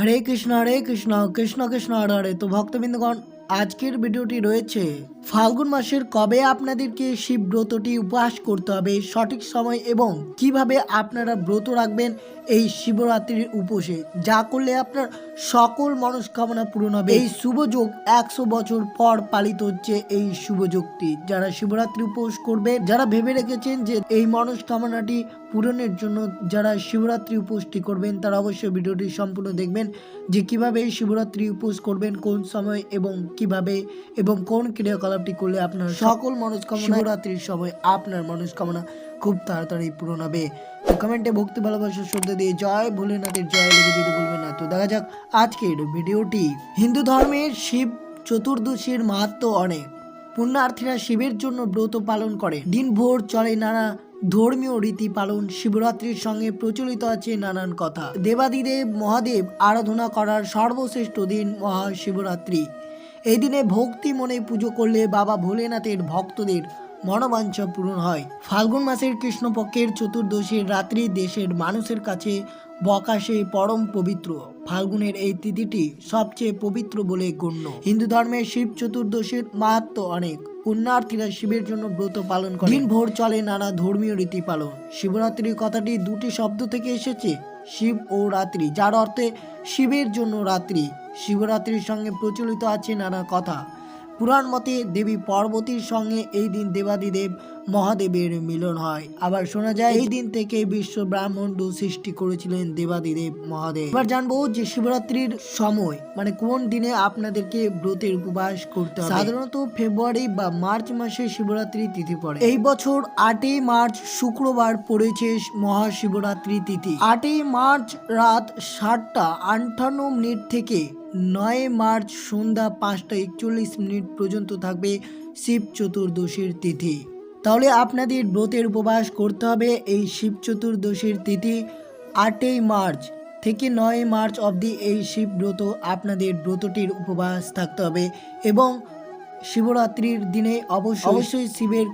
হরে কৃষ্ণ হরে কৃষ্ণ কৃষ্ণ কৃষ্ণ, হরে হরে। তো ভক্তবৃন্দগণ, আজকের ভিডিওটি রয়েছে, ফাল্গুন মাসের কবে আপনাদেরকে শিব ব্রতটি উপহাস করতে হবে, সঠিক সময় এবং কীভাবে আপনারা ব্রত রাখবেন এই শিবরাত্রির উপোসে? যা করলে আপনার সকল মনস্কামনা পূরণ হবে। এই শুভযোগ একশো বছর পর পালিত হচ্ছে এই শুভযোগটি। যারা শিবরাত্রি উপোস করবে যারা ভেবে রেখেছেন যে এই মনস্কামনাটি পূরণের জন্য যারা শিবরাত্রি উপোসটি করবেন তারা অবশ্যই ভিডিওটি সম্পূর্ণ দেখবেন যে কীভাবে এই শিবরাত্রি উপোস করবেন কোন সময় এবং কীভাবে এবং কোন ক্রিয়াকলাপটি করলে আপনার সকল মনস্কামনা শিবরাত্রির সময় আপনার মনস্কামনা খুব তাড়াতাড়ি পূরণ হবে। তো কমেন্টে ভক্তি ভালোবাসা শ্রদ্ধা দিয়ে জয় ভোলেনাথের জয় লিখে দিতে বলবেন না। তো দেখা যাক আজকের ভিডিওটি। হিন্দু ধর্মের শিব চতুর্দশীর মাহাত্ম অনেক। পুণ্যার্থীরা শিবের জন্য ব্রত পালন করে। দিনভর চলে নানা ধর্মীয় রীতি পালন। শিবরাত্রির সঙ্গে প্রচলিত আছে নানান কথা। দেবাদিদেব মহাদেব আরাধনা করার সর্বশ্রেষ্ঠ দিন মহাশিবরাত্রি। এই দিনে ভক্তি মনে পুজো করলে বাবা ভোলেনাথের ভক্তদের মনোবাঞ্ছা পূরণ হয়। ফাল্গুন মাসের কৃষ্ণপক্ষের চতুর্দশীর রাত্রি দেশের মানুষের কাছে বকাশে পরম পবিত্র। ফাল্গুনের এই তিথিটি সবচেয়ে পবিত্র বলে গণ্য। হিন্দু ধর্মের শিব চতুর্দশীর মাহাত্ম অনেক। পুণ্যার্থীরা শিবের জন্য ব্রত পালন করে। দিন ভোর চলে নানা ধর্মীয় রীতি পালন। শিবরাত্রির কথাটি দুটি শব্দ থেকে এসেছে, শিব ও রাত্রি। যার অর্থে শিবের জন্য রাত্রি। শিবরাত্রির সঙ্গে প্রচলিত আছে নানা কথা। পুরাণ মতে দেবী পার্বতীর সঙ্গে এই দিন দেবাদিদেব মহাদেবের মিলন হয়। আবার শোনা যায়, এই দিন থেকে বিশ্ব ব্রাহ্মণ্ড সৃষ্টি করেছিলেন দেবাদিদেব মহাদেব। এবার জানব যে শিবরাত্রির সময় মানে কোন দিনে আপনাদেরকে ব্রতের উপবাস করতে হবে? সাধারণত ফেব্রুয়ারি বা মার্চ মাসে শিবরাত্রি তিথি পড়ে। এই বছর আটই মার্চ শুক্রবার পড়েছে মহাশিবরাত্রি তিথি। আটই মার্চ রাত সাতটা আটান্ন মিনিট থেকে নয় মার্চ সন্ধ্যা পাঁচটা একচল্লিশ মিনিট পর্যন্ত থাকবে শিব চতুর্দশীর তিথি। তাহলে আপনাদের ব্রতের উপবাস করতে হবে এই শিব চতুর্দশীর তিথি আটই মার্চ থেকে নয় মার্চ অবধি এই শিব ব্রত আপনাদের ব্রতটির উপবাস থাকতে হবে এবং শিবরাত্রির দিনে অবশ্যই অবশ্যই। শিবের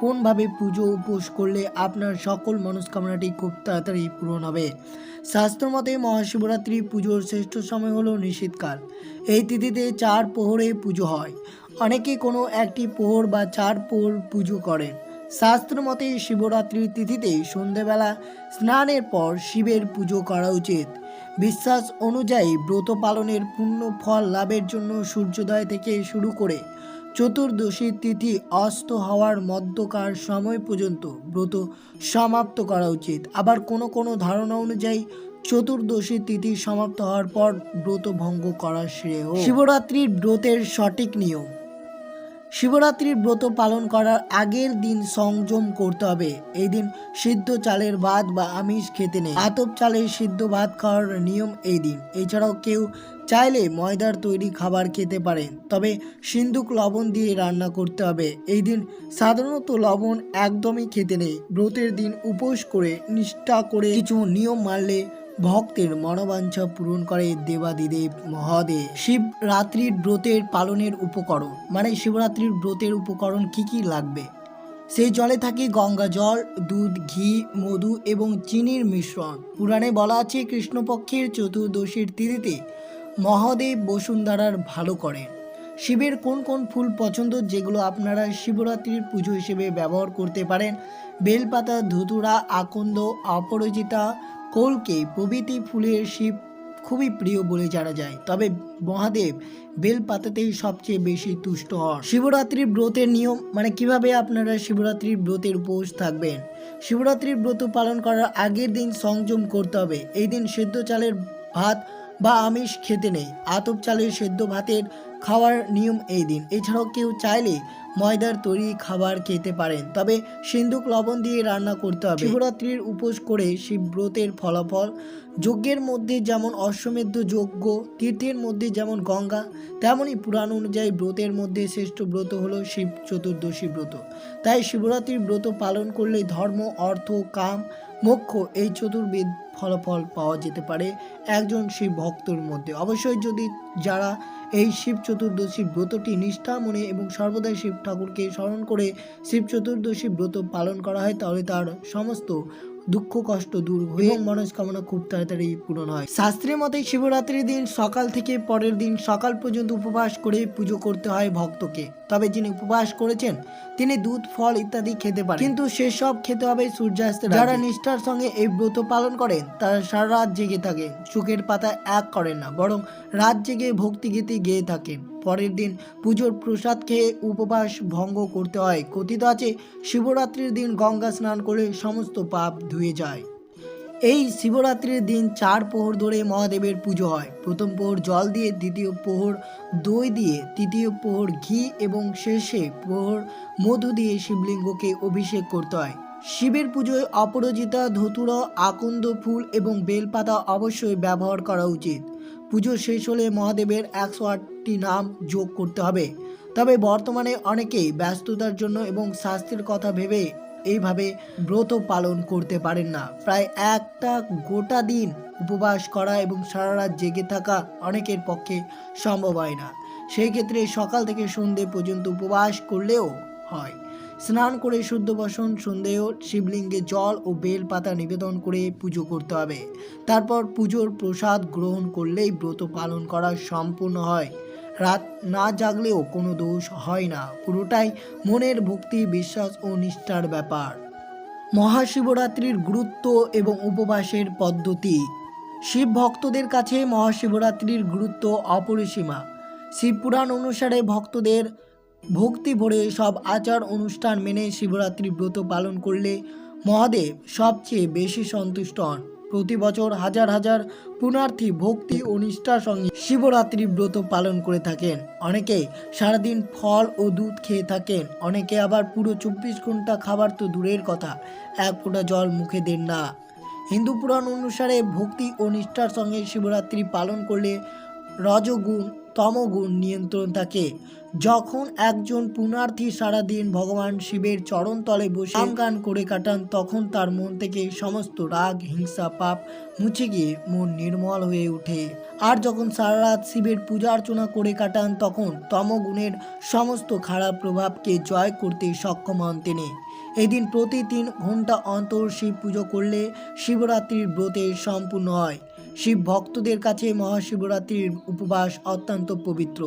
কোনভাবে পুজো উপোস করলে আপনার সকল মনস্কামনাটি খুব তাড়াতাড়ি পূরণ হবে। শাস্ত্র মতে মহাশিবরাত্রি পুজোর শ্রেষ্ঠ সময় হলো নিশীতকাল এই তিথিতে চার প্রহরে পুজো হয়। অনেকে কোনো একটি পোহর বা চার পোহর পুজো করেন। শাস্ত্র মতে শিবরাত্রির তিথিতে সন্ধেবেলা স্নানের পর শিবের পুজো করা উচিত। বিশ্বাস অনুযায়ী ব্রত পালনের পূর্ণ ফল লাভের জন্য সূর্যোদয় থেকে শুরু করে চতুর্দশীর তিথি অস্ত হওয়ার মধ্যকার সময় পর্যন্ত ব্রত সমাপ্ত করা উচিত। আবার কোনো কোনো ধারণা অনুযায়ী চতুর্দশী তিথি সমাপ্ত হওয়ার পর ব্রত ভঙ্গ করা শ্রেয়। শিবরাত্রির ব্রতের সঠিক নিয়ম শিবরাত্রির ব্রত পালন করার আগের দিন সংযম করতে হবে। এই দিন সিদ্ধ চালের ভাত বা আমিষ খেতে নেই। আতপ চালের সিদ্ধ ভাত খাওয়ার নিয়ম এই দিন। এছাড়াও কেউ চাইলে ময়দার তৈরি খাবার খেতে পারেন। তবে সিন্ধুক লবণ দিয়ে রান্না করতে হবে। এই দিন সাধারণত লবণ একদমই খেতে নেই। ব্রতের দিন উপোস করে, নিষ্ঠা করে কিছু নিয়ম মানলে ভক্তের মনোবাঞ্ছা পূরণ করে দেবাদিদেব মহাদেব। শিবরাত্রির ব্রতের পালনের উপকরণ। মানে শিবরাত্রির ব্রতের উপকরণ কি কি লাগবে? সেই জলে থাকে গঙ্গা জল, দুধ, ঘি, মধু এবং চিনির মিশ্রণ। পুরাণে বলা আছে, কৃষ্ণপক্ষের চতুর্দশীর তিথিতে মহাদেব বসুন্ধরার ভালো করেন। শিবের কোন কোন ফুল পছন্দ যেগুলো আপনারা শিবরাত্রির পুজো হিসেবে ব্যবহার করতে পারেন? বেলপাতা, ধুতুরা, আকন্দ, অপরাজিতা কলকে প্রভৃতি ফুলের শিব খুবই প্রিয় বলে জানা যায়। তবে মহাদেব বেলপাতাতেই সবচেয়ে বেশি তুষ্ট হন। শিবরাত্রির ব্রতের নিয়ম মানে কীভাবে আপনারা শিবরাত্রির ব্রতের উপোস থাকবেন? শিবরাত্রির ব্রত পালন করার আগের দিন সংযম করতে হবে। এই দিন সেদ্ধ চালের ভাত বা আমিষ খেতে নেই। আতপ চালের সেদ্ধ ভাতের খাওয়ার নিয়ম এই দিন। এছাড়াও কেউ চাইলে ময়দার তৈরি খাবার খেতে পারেন, তবে সিন্ধুক লবণ দিয়ে রান্না করতে হবে। শিবরাত্রির উপোস করে শিবব্রতের ফলাফল, যজ্ঞের মধ্যে যেমন অশ্বমেধ যজ্ঞ, তীর্থের মধ্যে যেমন গঙ্গা, তেমনই পুরাণ অনুযায়ী ব্রতের মধ্যে শ্রেষ্ঠ ব্রত হলো শিব চতুর্দশী ব্রত। তাই শিবরাত্রির ব্রত পালন করলে ধর্ম, অর্থ, কাম, মোক্ষ এই চতুর্বেদ ফলাফল পাওয়া যেতে পারে একজন শিব ভক্তর মধ্যে। অবশ্যই যদি যারা এই শিব চতুর্দশী ব্রতটি নিষ্ঠা মনে এবং সর্বদাই শিব ঠাকুরকে স্মরণ করে শিব চতুর্দশী ব্রত পালন করা হয়, তাহলে তার সমস্ত দুঃখ কষ্ট দূর হয়ে মনস্কামনা খুব তাড়াতাড়ি পূরণ হয়। শাস্ত্রের মতে শিবরাত্রির দিন সকাল থেকে পরের দিন সকাল পর্যন্ত উপবাস করে পুজো করতে হয় ভক্তকে। তবে যিনি উপবাস করেছেন তিনি দুধ ফল ইত্যাদি খেতে পারেন। কিন্তু সেসব খেতে হবে সূর্যাস্তের। যারা নিষ্ঠার সঙ্গে এই ব্রত পালন করেন তারা সারা রাত জেগে থাকে। সুখের পাতা এক করেন না বরং রাত জেগে ভক্তি গীতি গেয়ে থাকেন। পরের দিন পুজোর প্রসাদ খেয়ে উপবাস ভঙ্গ করতে হয়। কথিত আছে, শিবরাত্রির দিন গঙ্গা স্নান করে সমস্ত পাপ ধুয়ে যায়। এই শিবরাত্রির দিন চার প্রহর ধরে মহাদেবের পুজো হয়। প্রথম প্রহর জল দিয়ে, দ্বিতীয় প্রহর দই দিয়ে, তৃতীয় প্রহর ঘি এবং শেষে প্রহর মধু দিয়ে শিবলিঙ্গকে অভিষেক করতে হয়। শিবের পুজোয় অপরাজিতা, ধতুরা, আকন্দ ফুল এবং বেলপাতা অবশ্যই ব্যবহার করা উচিত। পুজো শেষ হলে মহাদেবের একশো আটটি নাম যোগ করতে হবে। তবে বর্তমানে অনেকেই ব্যস্ততার জন্য এবং স্বাস্থ্যের কথা ভেবে এইভাবে ব্রত পালন করতে পারেন না। প্রায় একটা গোটা দিন উপবাস করা এবং সারা রাত জেগে থাকা অনেকের পক্ষে সম্ভব হয় না। সেই ক্ষেত্রে সকাল থেকে সন্ধে পর্যন্ত উপবাস করলেও হয়। স্নান করে শুদ্ধ বসন, সন্দেহ, শিবলিঙ্গে জল ও বেল পাতা নিবেদন করে পুজো করতে হবে। তারপর পুজোর প্রসাদ গ্রহণ করলেই ব্রত পালন করা সম্পূর্ণ হয়। রাত না জাগলেও কোনো দোষ হয় না। পুরোটাই মনের ভক্তি, বিশ্বাস ও নিষ্ঠার ব্যাপার। মহাশিবরাত্রির গুরুত্ব এবং উপবাসের পদ্ধতি। শিব ভক্তদের কাছে মহাশিবরাত্রির গুরুত্ব অপরিসীমা। শিবপুরাণ অনুসারে ভক্তদের ভক্তি ভরে সব আচার অনুষ্ঠান মেনে শিবরাত্রি ব্রত পালন করলে মহাদেব সবচেয়ে বেশি সন্তুষ্ট হন। প্রতি বছর হাজার হাজার পুণার্থী ভক্তি ও নিষ্ঠার সঙ্গে শিবরাত্রি ব্রত পালন করে থাকেন। অনেকে সারাদিন ফল ও দুধ খেয়ে থাকেন, অনেকে আবার পুরো চব্বিশ ঘণ্টা খাবার তো দূরের কথা, এক ফোঁটা জল মুখে দেন না। হিন্দু পুরাণ অনুসারে ভক্তি ও নিষ্ঠার সঙ্গে শিবরাত্রি পালন করলে রজগুণ তমগুণ নিয়ন্ত্রণ থাকে। যখন একজন পুণার্থী সারাদিন ভগবান শিবের চরণ তলে বসে গান করে কাটান, তখন তার মন থেকে সমস্ত রাগ, হিংসা, পাপ মুছে গিয়ে মন নির্মল হয়ে ওঠে। আর যখন সারা রাত শিবের পূজা অর্চনা করে কাটান, তখন তমগুণের সমস্ত খারাপ প্রভাবকে জয় করতে সক্ষম হন তিনি। এদিন প্রতি তিন ঘণ্টা অন্তর শিব পুজো করলে শিবরাত্রির ব্রতে সম্পূর্ণ হয়। শিব ভক্তদের কাছে মহাশিবরাত্রির উপবাস অত্যন্ত পবিত্র।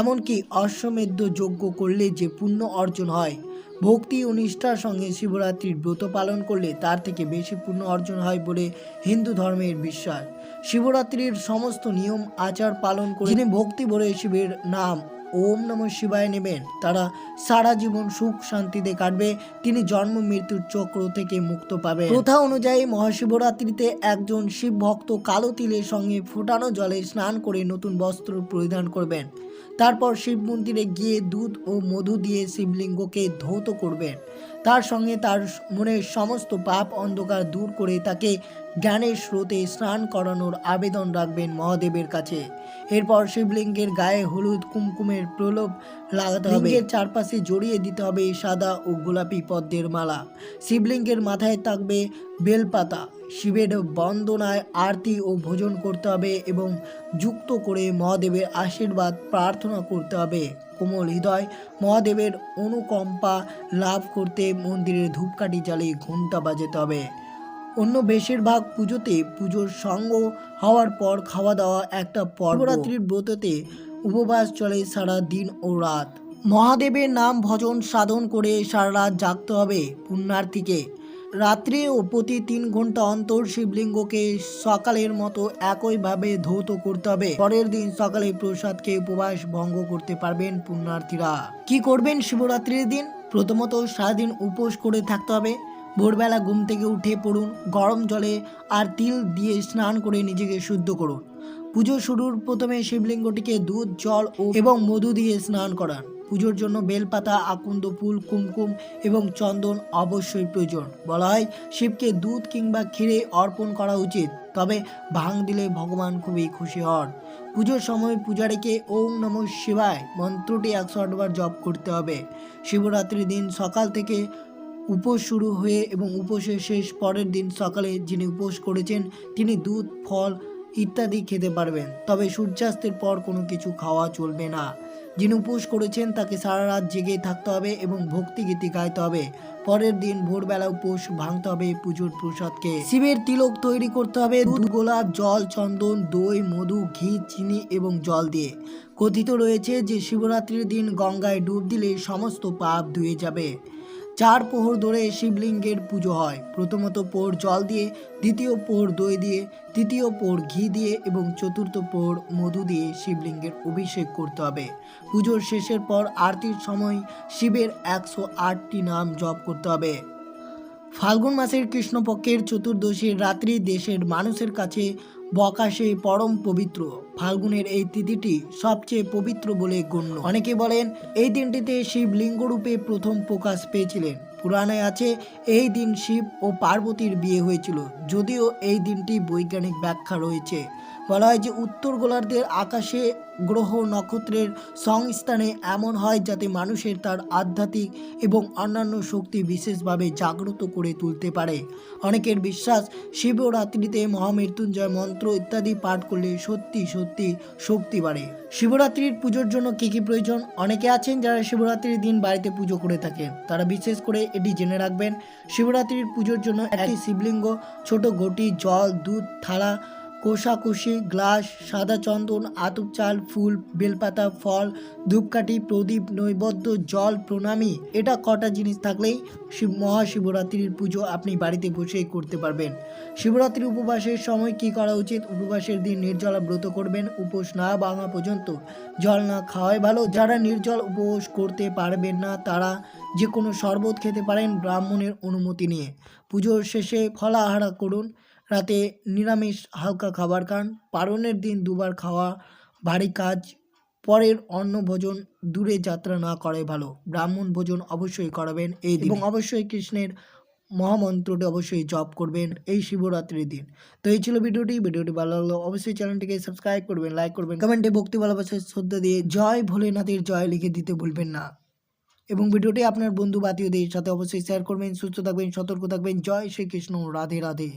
এমনকি অশ্বমেধ যজ্ঞ করলে যে পুণ্য অর্জন হয়, ভক্তি ও নিষ্ঠার সঙ্গে শিবরাত্রির ব্রত পালন করলে তার থেকে বেশি পুণ্য অর্জন হয় বলে হিন্দু ধর্মের বিশ্বাস। শিবরাত্রির সমস্ত নিয়ম, আচার পালন করে তিনি ভক্তি ভরে শিবের নাম ওম নম শিবায় নেবেন। তারা সারা জীবন সুখ শান্তিতে কাটবে। তিনি জন্ম মৃত্যুর চক্র থেকে মুক্ত পাবে প্রথা অনুযায়ী মহাশিবরাত্রিতে একজন শিব ভক্ত কালো তিলের সঙ্গে ফোটানো জলে স্নান করে নতুন বস্ত্র পরিধান করবেন। তারপর শিব মন্দিরে গিয়ে দুধ ও মধু দিয়ে শিবলিঙ্গকে ধৌত করবেন। তার সঙ্গে তার মনের সমস্ত পাপ অন্ধকার দূর করে তাকে জ্ঞানের স্রোতে স্নান করানোর আবেদন রাখবেন মহাদেবের কাছে। এরপর শিবলিঙ্গের গায়ে হলুদ কুমকুমের প্রলোভ লাগাতে হবে। লিঙ্গের চারপাশে জড়িয়ে দিতে হবে সাদা ও গোলাপি পদ্মের মালা। শিবলিঙ্গের মাথায় থাকবে বেলপাতা। শিবের বন্দনায় আরতি ও ভোজন করতে হবে এবং যুক্ত করে মহাদেবের আশীর্বাদ প্রার্থনা করতে হবে। কোমল হৃদয় মহাদেবের অনুকম্পা লাভ করতে মন্দিরের ধূপকাঠি জ্বালিয়ে ঘণ্টা বাজাতে হবে। অন্য বেশিরভাগ পুজোতে পুজোর সঙ্গ হওয়ার পর খাওয়া দাওয়া একটা পর্বরাত্রির ব্রততে উপবাস চলে সারা দিন ও রাত। মহাদেবের নাম ভজন সাধন করে সারা রাত জাগতে হবে পুণ্যার্থীকে। রাত্রে ও প্রতি তিন ঘণ্টা অন্তর শিবলিঙ্গকে সকালের মতো একইভাবে ধৌত করতে হবে। পরের দিন সকালে প্রসাদকে উপবাস ভঙ্গ করতে পারবেন পুণ্যার্থীরা। কি করবেন শিবরাত্রির দিন? প্রথমত সারাদিন উপোস করে থাকতে হবে। ভোরবেলা ঘুম থেকে উঠে পড়ুন, গরম জলে আর তিল দিয়ে স্নান করে নিজেকে শুদ্ধ করুন। পুজো শুরুর প্রথমে শিবলিঙ্গটিকে দুধ, জল ও এবং মধু দিয়ে স্নান করান। পুজোর জন্য বেলপাতা, আকন্দ ফুল, কুমকুম এবং চন্দন অবশ্যই প্রয়োজন। বলা হয়, শিবকে দুধ কিংবা ক্ষীরে অর্পণ করা উচিত, তবে ভাং দিলে ভগবান খুবই খুশি হন। পুজোর সময় পূজারীকে ওম নম শিবায় মন্ত্রটি একশো আটবার জপ করতে হবে। শিবরাত্রির দিন সকাল থেকে উপোস শুরু হয়ে এবং উপোসের শেষ পরের দিন সকালে যিনি উপোস করেছেন, তিনি দুধ, ফল ইত্যাদি খেতে পারবেন। তবে সূর্যাস্তের পর কোনো কিছু খাওয়া চলবে না। যিনি উপোস করেছেন, তাকে সারা রাত জেগে থাকতে হবে এবং ভক্তি গীতি গাইতে হবে। পরের দিন ভোরবেলা উপোস ভাঙতে হবে পুজোর প্রসাদকে। শিবের তিলক তৈরি করতে হবে দুধ, গোলাপ, জল, চন্দন, দই, মধু, ঘি, চিনি এবং জল দিয়ে। কথিত রয়েছে যে শিবরাত্রির দিন গঙ্গায় ডুব দিলে সমস্ত পাপ ধুয়ে যাবে। চার প্রহর ধরে শিবলিঙ্গের পুজো হয়। প্রথমত পোহর জল দিয়ে, দ্বিতীয় পোহর দই দিয়ে, তৃতীয় পোহর ঘি দিয়ে এবং চতুর্থ পোহর মধু দিয়ে শিবলিঙ্গের অভিষেক করতে হবে। পুজোর শেষের পর আরতির সময় শিবের একশো আটটি নাম জপ করতে হবে। ফাল্গুন মাসের কৃষ্ণপক্ষের চতুর্দশীর রাত্রি দেশের মানুষের কাছে বকাশে পরম পবিত্র। ফাল্গুনের এই তিথিটি সবচেয়ে পবিত্র বলে গণ্য। অনেকে বলেন, এই দিনটিতে শিব লিঙ্গরূপে প্রথম প্রকাশ পেয়েছিলেন। পুরাণে আছে, এই দিন শিব ও পার্বতীর বিয়ে হয়েছিল। যদিও এই দিনটি বৈজ্ঞানিক ব্যাখ্যা রয়েছে। বলা হয় যে উত্তর গোলার্ধের আকাশে গ্রহ নক্ষত্রের সংস্থানে এমন হয় যাতে মানুষের তার আধ্যাত্মিক এবং অন্যান্য শক্তি বিশেষভাবে জাগ্রত করে তুলতে পারে। অনেকের বিশ্বাস শিবরাত্রিতে মহামৃত্যুঞ্জয় মন্ত্র ইত্যাদি পাঠ করলে সত্যি সত্যি শক্তি বাড়ে। শিবরাত্রির পুজোর জন্য কী কী প্রয়োজন? অনেকে আছেন যারা শিবরাত্রির দিন বাড়িতে পুজো করে থাকেন তারা বিশেষ করে এটি জেনে রাখবেন, শিবরাত্রির পুজোর জন্য একটি শিবলিঙ্গ, ছোট ঘটি, জল, দুধ, থালা কোষাকুষি, গ্লাস, সাদা চন্দন, আতপ চাল, ফুল, বেলপাতা, ফল, ধূপকাঠি, প্রদীপ, নৈবদ্য, জল, প্রণামী, এটা কটা জিনিস থাকলেই শিব, মহাশিবরাত্রির পুজো আপনি বাড়িতে বসেই করতে পারবেন। শিবরাত্রি উপবাসের সময় কি করা উচিত? উপবাসের দিন নির্জলা ব্রত করবেন, উপোস না ভাঙা পর্যন্ত। জল না খাওয়াই ভালো। যারা নির্জল উপবাস করতে পারবেন না, তারা যে কোনো শরবত খেতে পারেন ব্রাহ্মণের অনুমতি নিয়ে। পুজোর শেষে ফলাহারা করুন। রাতে নিরামিষ হালকা খাবার খান। পারণের দিন দুবার খাওয়া ভারী কাজ। পরের অন্ন ভোজন দূরে যাত্রা না করাই ভালো। ব্রাহ্মণ ভোজন অবশ্যই করাবেন এই এবং অবশ্যই কৃষ্ণের মহামন্ত্রটি অবশ্যই জপ করবেন এই শিবরাত্রির দিন। তো এই ছিল ভিডিওটি। ভিডিওটি ভালো লাগল অবশ্যই চ্যানেলটিকে সাবস্ক্রাইব করবেন, লাইক করবেন, কমেন্টে ভক্তি ভালোবাসার শ্রদ্ধা দিয়ে জয় ভোলেনাথের জয় লিখে দিতে ভুলবেন না। এবং ভিডিওটি আপনার বন্ধু বাতিওদের সাথে অবশ্যই শেয়ার করবেন, সুস্থ থাকবেন, সতর্ক থাকবেন। জয় শ্রীকৃষ্ণ, রাধে রাধে।